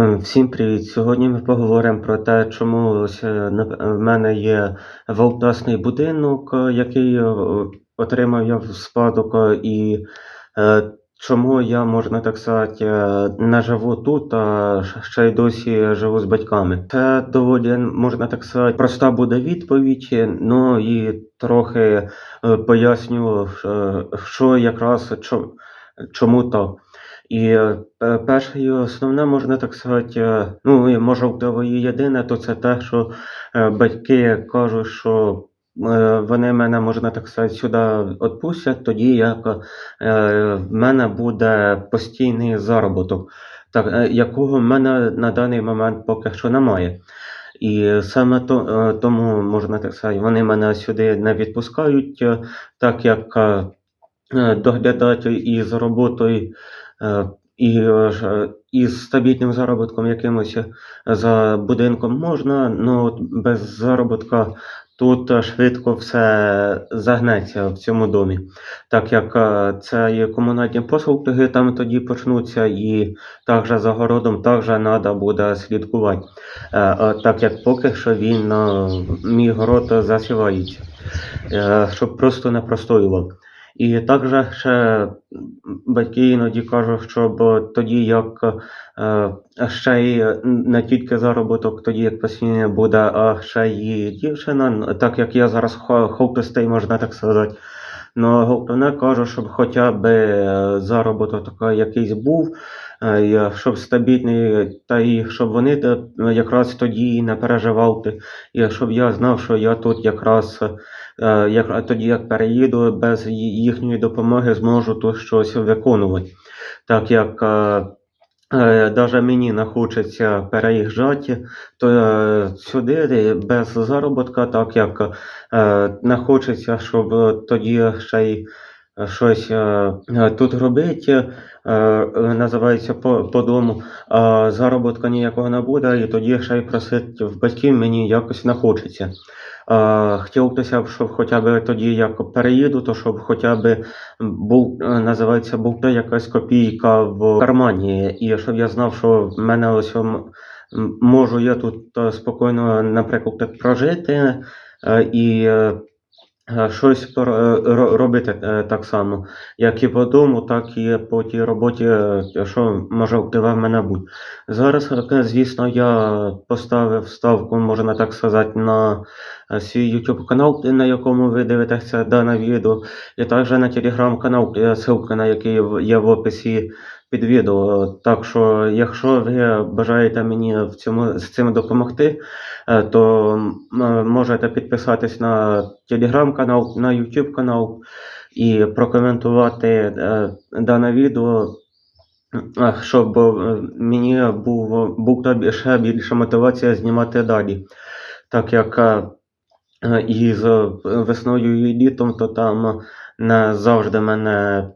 Е, Всім привіт! Сьогодні ми поговоримо про те, чому ось, е, в мене є вовтасний будинок, е, який е, отримав я в спадок, е, і е, чому я, можна так сказати, е, не живу тут, а ще й досі живу з батьками. Це доволі, можна так сказати, проста буде відповідь, е, ну і трохи е, поясню, е, що якраз чому так. І е, перше основне, можна так сказати, е, ну і можливо і єдине, то це те, що е, батьки кажуть, що вони мене, можна так сказати, сюди відпустять, тоді як в мене буде постійний заробіток, так, якого в мене на даний момент поки що немає. І саме то, тому, можна так сказати, вони мене сюди не відпускають, так як доглядати і з роботою, і, е, і з стабільним заробітком якимось е, за будинком можна, ну от без заробітка тут е, швидко все загнеться в цьому домі. Так як е, це є комунальні послуги, там тоді почнуться, і також за городом також треба буде слідкувати. Е, е, Так як поки що він, е, мій город засівається, е, щоб просто не простоював. І також ще батьки іноді кажуть, щоб тоді як е, ще й не тільки заробіток, тоді як постійно буде, а ще й дівчина, так як я зараз хо- можна так сказати. Ну, головне кажу, щоб хоча б е, заробіток якийсь був, щоб стабільний, та і щоб вони якраз тоді не переживали, і щоб я знав, що я тут якраз е, як, тоді як переїду, без їхньої допомоги зможу тут щось виконувати. Так як е, е, даже мені не хочеться переїжджати, то е, сюди без заробітка, так як е, не хочеться, щоб е, тоді ще й е, щось е, е, тут робити, е, е, називається по, по дому, а заробітка ніякого не буде, і тоді ще й просити в батьків мені якось не хочеться. Е, хотілося б, щоб хоча б тоді, як переїду, то щоб хоча б був, е, називається, був якась копійка в кармані, і щоб я знав, що в мене ось можу я тут е, спокійно, наприклад, прожити е, і е, е, щось пор- е, робити е, так само, як і по дому, так і по тій роботі, е, що може впливає в мене будь. Зараз, е, звісно, я поставив ставку, можна так сказати, на е, свій YouTube канал, на якому ви дивитеся дане відео, і також на телеграм-канал, е, ссылка на який є в описі під. Так що, якщо ви бажаєте мені в цьому з цим допомогти, е, то е, можете підписатись на телеграм-канал, на YouTube канал і прокоментувати е, дане відео. Щоб мені був, був ще більша мотивація знімати далі. Так як е, е, і з весною і літом, то там не завжди мене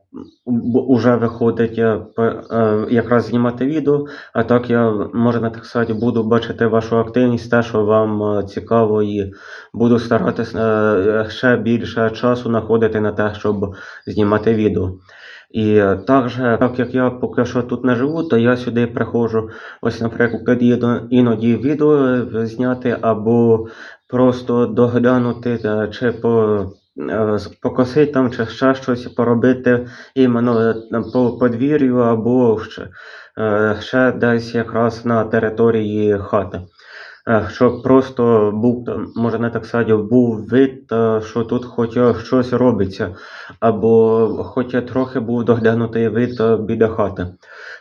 вже виходить е, е, якраз знімати відео, а так я, можна так сказати, буду бачити вашу активність, те, що вам е, цікаво, і буду старатися ще більше часу знаходити на те, щоб знімати відео. І також, так як я поки що тут не живу, то я сюди приходжу, ось, наприклад, іноді відео зняти або просто доглянути чи по, покосити там, чи ще щось поробити іменно е, по подвір'ю або ще, е, ще десь якраз на території хати. Е, Щоб просто був, там, можна так сказати, був вид, е, що тут хоч щось робиться, або хоч трохи був доглянутий вид е, біля хати.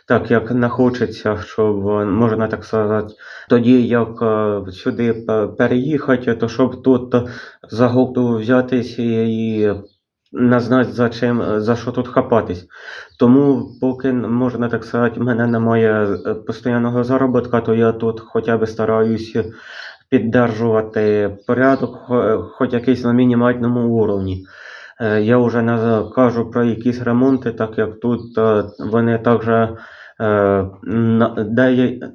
Так як не хочеться, щоб, можна так сказати, тоді як сюди переїхати, то щоб тут за голову взятися і не знають за чим, е, за що тут хапатись. Тому, поки можна так сказати, в мене немає е, постійного заробітка, то я тут хоча б стараюся піддержувати порядок, хоч якийсь на мінімальному уровні. Е, Я вже не кажу про якісь ремонти, так як тут е, вони також е,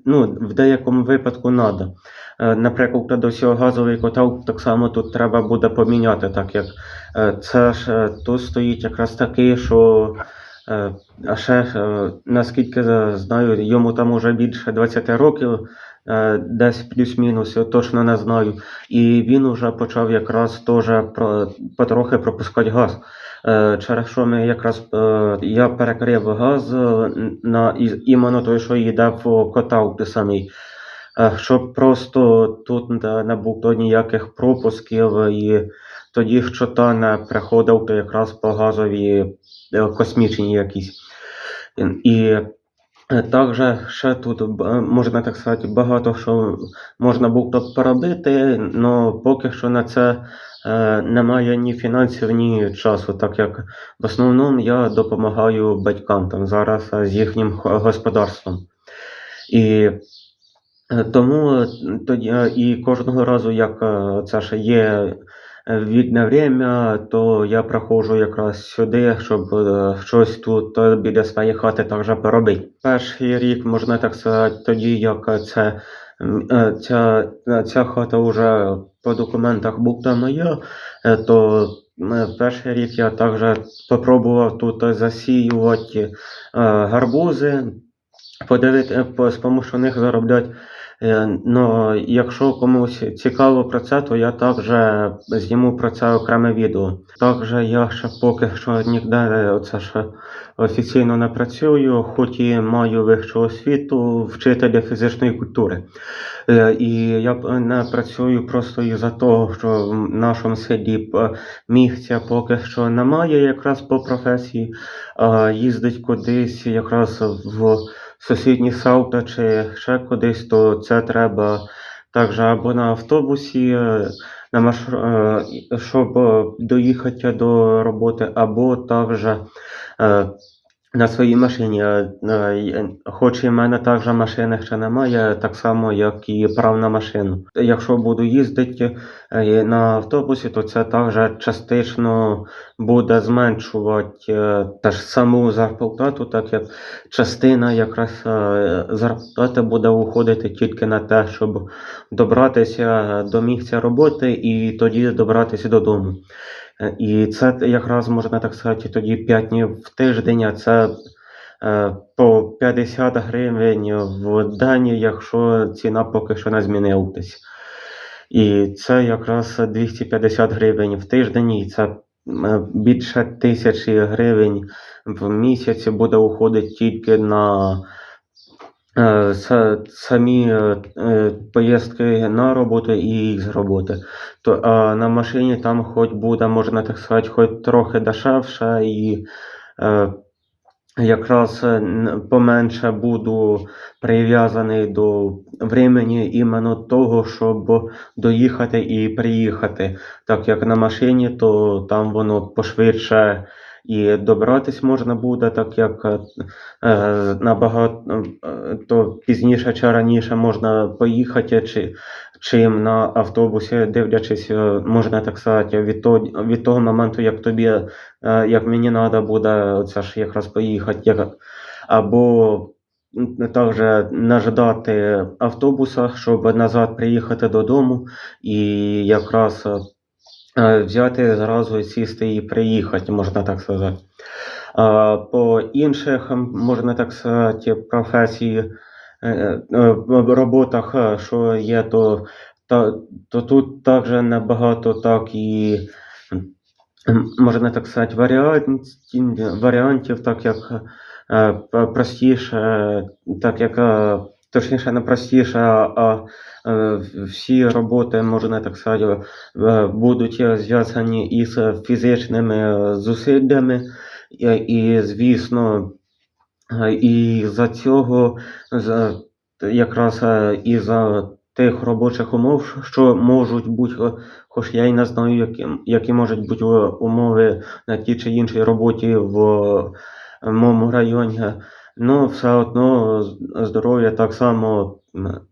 ну, в деякому випадку треба. Наприклад, ось газовий котел так само тут треба буде поміняти, так як е, це ж е, тут стоїть якраз такий, що Е, А ще, е, наскільки знаю, йому там уже більше 20 років, е, десь плюс-мінус, точно не знаю. І він уже почав якраз теж потрохи пропускати газ. Е, Через що ми якраз е, я перекрив газ е, на іменно той, що йде в котавки самій. Е, Щоб просто тут не було ніяких пропусків, і тоді, що не приходив, то якраз по газові е, космічні якісь. І е, також ще тут можна так сказати, багато що можна було б поробити, але поки що на це е, немає ні фінансів, ні часу, так як в основному я допомагаю батькам там зараз е, з їхнім господарством. І Е, Тому е, тоді е, і кожного разу, як е, це ще є е, вільне время, то я приходжу якраз сюди, щоб е, щось тут е, біля своєї хати також поробити. Перший рік, можна так сказати, тоді як це е, ця, ця хата вже по документах була моя, то перший рік я також спробував тут засіювати гарбузи, подивити, по- з помощью них заробляти. Е, Ну, якщо комусь цікаво про це, то я також зніму про це окреме відео. Також я ще поки що ніде оце ще офіційно не працюю, хоч і маю вищу освіту вчителя фізичної культури. Е, І я не працюю просто із-за того, що в нашому селі е, місця поки що немає якраз по професії, їздить кудись якраз в сусідні Саута чи ще кудись, то це треба також або на автобусі, е, на маршру... е, щоб е, доїхати до роботи, або також на своїй машині. Е, Хоч і в мене також машини ще немає, так само, як і прав на машину. Якщо буду їздити е, на автобусі, то це також частично буде зменшувати е, та ж саму зарплату, так як частина якраз зарплати буде уходити тільки на те, щоб добратися до місця роботи і тоді добратися додому. Е, І це якраз можна так сказати, тоді 5 днів в тиждень, а це е, по 50 гривень в день, якщо ціна поки що не змінилась. І це якраз 250 гривень в тиждень, і це е, більше тисячі гривень в місяць буде уходити тільки на самі е, е, поїздки на роботу і з роботи. То, а на машині там хоч буде, можна так сказати, хоч трохи дешевше і е, якраз е, поменше буду прив'язаний до времени іменно того, щоб доїхати і приїхати. Так як на машині, то там воно пошвидше і добратись можна буде, так як е, е, набагато е, пізніше чи раніше можна поїхати, чи, чим на автобусі, дивлячись, можна так сказати, від того, від того моменту, як тобі, як мені треба буде це ж якраз поїхати, або також не ждати автобуса, щоб назад приїхати додому, і якраз взяти зразу сісти і приїхати, можна так сказати. По інших, можна так сказати, професії, е, е, роботах, е, що є, то, та, то тут також небагато так і, можна так сказати, варіантів, варіантів так як е, простіше, так як е, точніше не простіше, а е, всі роботи, можна так сказати, е, будуть зв'язані із фізичними е, зусиллями. І, і звісно, е, і за цього якраз е, і за тих робочих умов, що можуть бути, е, хоч я й не знаю, які, які можуть бути е, умови на тій чи іншій роботі в е, моєму районі. Ну, все одно здоров'я так само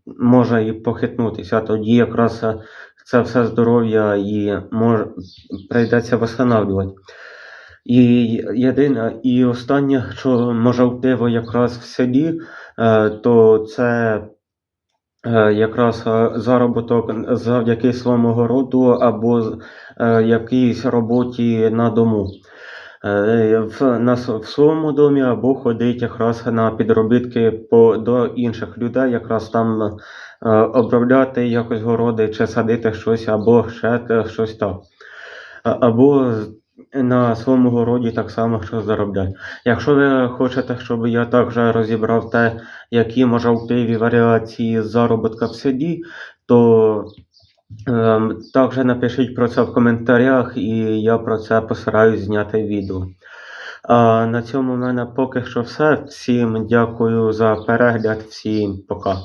може і похитнутися. Тоді якраз е, це все здоров'я і мож, прийдеться встановлювати. І єдине, і останнє, що можливо якраз в селі, е, то це е, якраз заробіток завдяки своєму городу або якійсь роботі на дому. Е, в, на, в своєму домі або ходити якраз на підробітки по, до інших людей, якраз там е, обробляти якось городи чи садити щось, або ще щось так. Або на своєму городі так само щось заробляти. Якщо ви хочете, щоб я також розібрав те, які можливі варіації заробітка в селі, то також напишіть про це в коментарях, і я про це постараюсь зняти відео. А на цьому в мене поки що все. Всім дякую за перегляд, всім пока.